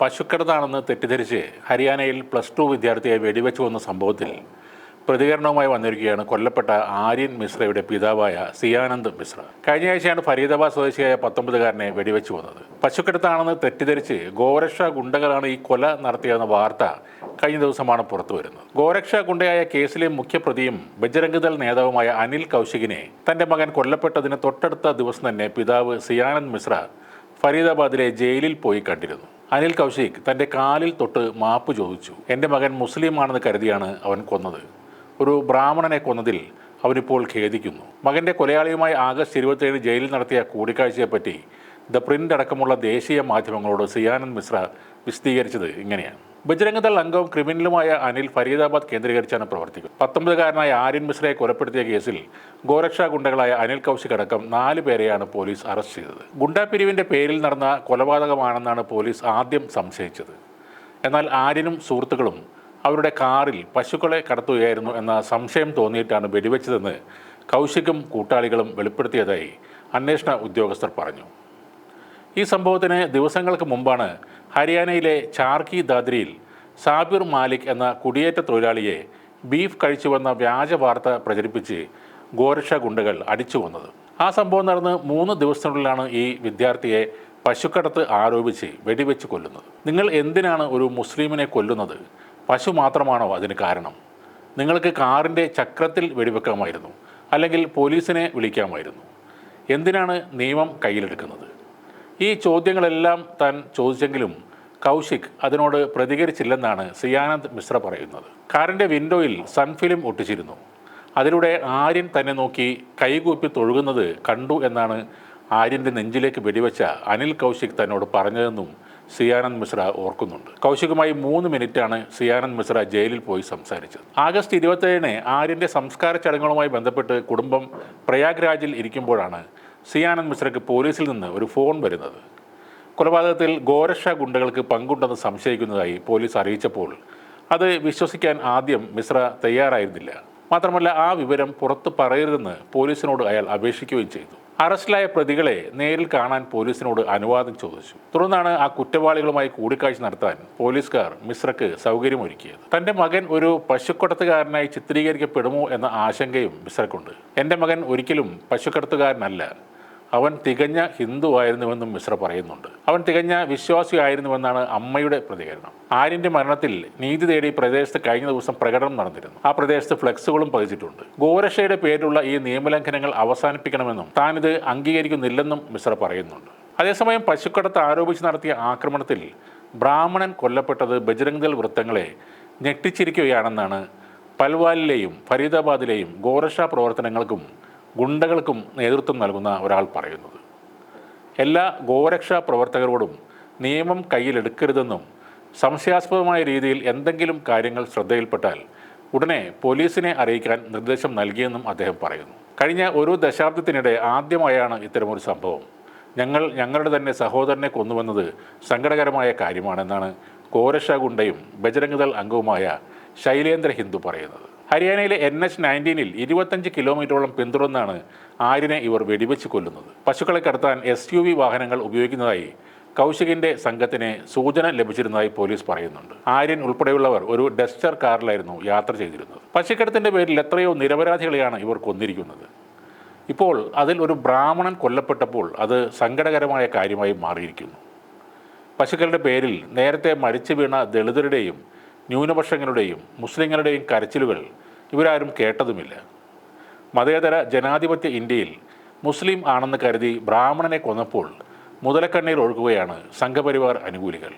പശുക്കടത്താണെന്ന് തെറ്റിദ്ധരിച്ച് ഹരിയാനയിൽ plus two വിദ്യാർത്ഥിയെ വെടിവെച്ചു വന്ന സംഭവത്തിൽ പ്രതികരണവുമായി വന്നിരിക്കുകയാണ് കൊല്ലപ്പെട്ട ആര്യൻ മിശ്രയുടെ പിതാവായ സിയാനന്ദ് മിശ്ര. കഴിഞ്ഞ ആഴ്ചയാണ് ഫരീദാബാദ് സ്വദേശിയായ പത്തൊമ്പതുകാരനെ വെടിവെച്ചു വന്നത്. പശുക്കെടുത്താണെന്ന് തെറ്റിദ്ധരിച്ച് ഗോരക്ഷ ഗുണ്ടകളാണ് ഈ കൊല നടത്തിയെന്ന വാർത്ത കഴിഞ്ഞ ദിവസമാണ് പുറത്തു വരുന്നത്. ഗോരക്ഷ ഗുണ്ടയായ കേസിലെ മുഖ്യപ്രതിയും ബജരംഗദൾ നേതാവുമായ അനിൽ കൗശികിനെ തന്റെ മകൻ കൊല്ലപ്പെട്ടതിന് തൊട്ടടുത്ത ദിവസം തന്നെ പിതാവ് സിയാനന്ദ് മിശ്ര ഫരീദാബാദിലെ ജയിലിൽ പോയി കണ്ടിരുന്നു. അനിൽ കൗശിക് തന്റെ കാലിൽ തൊട്ട് മാപ്പ് ചോദിച്ചു. എന്റെ മകൻ മുസ്ലിമാണെന്ന് കരുതിയാണ് അവൻ കൊന്നത്. ഒരു ബ്രാഹ്മണനെ കൊന്നതിൽ അവനിപ്പോൾ ഖേദിക്കുന്നു. മകന്റെ കൊലയാളിയുമായി ആഗസ്റ്റ് ഇരുപത്തിയേഴ് ജയിലിൽ നടത്തിയ കൂടിക്കാഴ്ചയെപ്പറ്റി ദ പ്രിന്റ് അടക്കമുള്ള ദേശീയ മാധ്യമങ്ങളോട് സിയാനന്ദ് മിശ്ര വിശദീകരിച്ചത് ഇങ്ങനെയാണ്. ബജരംഗ് ദൾ അംഗവും ക്രിമിനലുമായ അനിൽ ഫരീദാബാദ് കേന്ദ്രീകരിച്ചാണ് പ്രവർത്തിക്കുന്നത്. പത്തൊമ്പതുകാരനായ ആര്യൻ മിശ്രയെ കൊലപ്പെടുത്തിയ കേസിൽ ഗോരക്ഷാ ഗുണ്ടകളായ അനിൽ കൗശിക് അടക്കം നാല് പേരെയാണ് പോലീസ് അറസ്റ്റ് ചെയ്തത്. ഗുണ്ടാപിരിവിന്റെ പേരിൽ നടന്ന കൊലപാതകമാണെന്നാണ് പോലീസ് ആദ്യം സംശയിച്ചത്. എന്നാൽ ആര്യനും സുഹൃത്തുക്കളും അവരുടെ കാറിൽ പശുക്കളെ കടത്തുകയായിരുന്നു എന്ന സംശയം തോന്നിയിട്ടാണ് വെടിവെച്ചതെന്ന് കൗശികും കൂട്ടാളികളും വെളിപ്പെടുത്തിയതായി അന്വേഷണ ഉദ്യോഗസ്ഥർ പറഞ്ഞു. ഈ സംഭവത്തിന് ദിവസങ്ങൾക്ക് മുമ്പാണ് ഹരിയാനയിലെ ചാർക്കി ദാദ്രിയിൽ സാബിർ മാലിക് എന്ന കുടിയേറ്റ തൊഴിലാളിയെ ബീഫ് കഴിച്ചുവെന്ന വ്യാജ വാർത്ത പ്രചരിപ്പിച്ച് ഗോരക്ഷ ഗുണ്ടകൾ അടിച്ചു വന്നത്. ആ സംഭവം നടന്ന് മൂന്ന് ദിവസത്തിനുള്ളിലാണ് ഈ വിദ്യാർത്ഥിയെ പശുക്കടത്ത് ആരോപിച്ച് വെടിവെച്ച് കൊല്ലുന്നത്. നിങ്ങൾ എന്തിനാണ് ഒരു മുസ്ലിമിനെ കൊല്ലുന്നത്? പശു മാത്രമാണോ അതിന് കാരണം? നിങ്ങൾക്ക് കാറിന്റെ ചക്രത്തിൽ വെടിവെക്കാമായിരുന്നു. അല്ലെങ്കിൽ പോലീസിനെ വിളിക്കാമായിരുന്നു. എന്തിനാണ് നിയമം കയ്യിലെടുക്കുന്നത്? ഈ ചോദ്യങ്ങളെല്ലാം താൻ ചോദിച്ചെങ്കിലും കൗശിക് അതിനോട് പ്രതികരിച്ചില്ലെന്നാണ് സിയാനന്ദ് മിശ്ര പറയുന്നത്. കാറിന്റെ വിൻഡോയിൽ സൺഫിലിം ഒട്ടിച്ചിരുന്നു. അതിലൂടെ ആര്യൻ തന്നെ നോക്കി കൈകൂപ്പി തൊഴുകുന്നത് കണ്ടു എന്നാണ് ആര്യന്റെ നെഞ്ചിലേക്ക് വെടിവെച്ച അനിൽ കൗശിക് തന്നോട് പറഞ്ഞതെന്നും സിയാനന്ദ് മിശ്ര ഓർക്കുന്നുണ്ട്. കൗശികുമായി മൂന്ന് മിനിറ്റാണ് സിയാനന്ദ് മിശ്ര ജയിലിൽ പോയി സംസാരിച്ചത്. ആഗസ്റ്റ് ഇരുപത്തേഴിന് ആര്യന്റെ സംസ്കാര ചടങ്ങുകളുമായി ബന്ധപ്പെട്ട് കുടുംബം പ്രയാഗ്രാജിൽ ഇരിക്കുമ്പോഴാണ് സിയാനന്ദ് മിശ്രയ്ക്ക് പോലീസിൽ നിന്ന് ഒരു ഫോൺ വരുന്നത്. കൊലപാതകത്തിൽ ഗോരക്ഷ ഗുണ്ടകൾക്ക് പങ്കുണ്ടെന്ന് സംശയിക്കുന്നതായി പോലീസ് അറിയിച്ചപ്പോൾ അത് വിശ്വസിക്കാൻ ആദ്യം മിശ്ര തയ്യാറായിരുന്നില്ല. മാത്രമല്ല ആ വിവരം പുറത്ത് പറയരുതെന്ന് പോലീസിനോട് അയാൾ അപേക്ഷിക്കുകയും ചെയ്തു. അറസ്റ്റിലായ പ്രതികളെ നേരിൽ കാണാൻ പോലീസിനോട് അനുവാദം ചോദിച്ചു. തുടർന്നാണ് ആ കുറ്റവാളികളുമായി കൂടിക്കാഴ്ച നടത്താൻ പോലീസുകാർ മിശ്രക്ക് സൗകര്യമൊരുക്കിയത്. തന്റെ മകൻ ഒരു പശുക്കടത്തുകാരനായി ചിത്രീകരിക്കപ്പെടുമോ എന്ന ആശങ്കയും മിശ്രക്കുണ്ട് എന്റെ മകൻ ഒരിക്കലും പശുക്കടത്തുകാരനല്ല. അവൻ തികഞ്ഞ ഹിന്ദുവായിരുന്നുവെന്നും മിശ്ര പറയുന്നുണ്ട്. അവൻ തികഞ്ഞ വിശ്വാസിയായിരുന്നുവെന്നാണ് അമ്മയുടെ പ്രതികരണം. ആര്യന്റെ മരണത്തിൽ നീതി തേടി പ്രദേശത്ത് കഴിഞ്ഞ ദിവസം പ്രകടനം നടന്നിരുന്നു. ആ പ്രദേശത്ത് ഫ്ലെക്സുകളും പതിച്ചിട്ടുണ്ട്. ഗോരക്ഷയുടെ പേരിലുള്ള ഈ നിയമലംഘനങ്ങൾ അവസാനിപ്പിക്കണമെന്നും താനിത് അംഗീകരിക്കുന്നില്ലെന്നും മിശ്ര പറയുന്നുണ്ട്. അതേസമയം പശുക്കടത്ത് ആരോപിച്ച് നടത്തിയ ആക്രമണത്തിൽ ബ്രാഹ്മണൻ കൊല്ലപ്പെട്ടത് ബജരംഗ് ദൾ വൃത്തങ്ങളെ ഞെട്ടിച്ചിരിക്കുകയാണെന്നാണ് പൽവാലിലെയും ഫരീദാബാദിലെയും ഗോരക്ഷ പ്രവർത്തനങ്ങൾക്കും ഗുണ്ടകൾക്കും നേതൃത്വം നൽകുന്ന ഒരാൾ പറയുന്നത്. എല്ലാ ഗോരക്ഷാ പ്രവർത്തകരോടും നിയമം കയ്യിലെടുക്കരുതെന്നും സംശയാസ്പദമായ രീതിയിൽ എന്തെങ്കിലും കാര്യങ്ങൾ ശ്രദ്ധയിൽപ്പെട്ടാൽ ഉടനെ പോലീസിനെ അറിയിക്കാൻ നിർദ്ദേശം നൽകിയെന്നും അദ്ദേഹം പറയുന്നു. കഴിഞ്ഞ ഒരു ദശാബ്ദത്തിനിടെ ആദ്യമായാണ് ഇത്തരമൊരു സംഭവം. ഞങ്ങൾ ഞങ്ങളുടെ തന്നെ സഹോദരനെ കൊന്നുവന്നത് സങ്കടകരമായ കാര്യമാണെന്നാണ് കോരഷ ഗുണ്ടയും ബജരംഗദൾ അംഗവുമായ ശൈലേന്ദ്ര ഹിന്ദു പറയുന്നത്. ഹരിയാനയിലെ എൻ എച്ച് നയന്റീനിൽ ഇരുപത്തഞ്ച് കിലോമീറ്ററോളം പിന്തുടർന്നാണ് ആരിനെ ഇവർ വെടിവെച്ച് കൊല്ലുന്നത്. പശുക്കളെ കടത്താൻ എസ് യു വി വാഹനങ്ങൾ ഉപയോഗിക്കുന്നതായി കൗശികിന്റെ സംഘത്തിന് സൂചന ലഭിച്ചിരുന്നതായി പോലീസ് പറയുന്നുണ്ട്. ആര്യൻ ഉൾപ്പെടെയുള്ളവർ ഒരു ഡസ്റ്റർ കാറിലായിരുന്നു യാത്ര ചെയ്തിരുന്നത്. പശുക്കടത്തിന്റെ പേരിൽ എത്രയോ നിരപരാധികളെയാണ് ഇവർ കൊന്നിരിക്കുന്നത്. ഇപ്പോൾ അതിൽ ഒരു ബ്രാഹ്മണൻ കൊല്ലപ്പെട്ടപ്പോൾ അത് സങ്കടകരമായ കാര്യമായി മാറിയിരിക്കുന്നു. പശുക്കളുടെ പേരിൽ നേരത്തെ മരിച്ചു വീണ ദളിതരുടെയും ന്യൂനപക്ഷങ്ങളുടെയും മുസ്ലിങ്ങളുടെയും കരച്ചിലുകൾ ഇവരാരും കേട്ടതുമില്ല. മതേതര ജനാധിപത്യ ഇന്ത്യയിൽ മുസ്ലിം ആണെന്ന് കരുതി ബ്രാഹ്മണനെ കൊന്നപ്പോൾ മുതലക്കണ്ണീർ ഒഴുകുകയാണ് സംഘപരിവാർ അനുകൂലികൾ.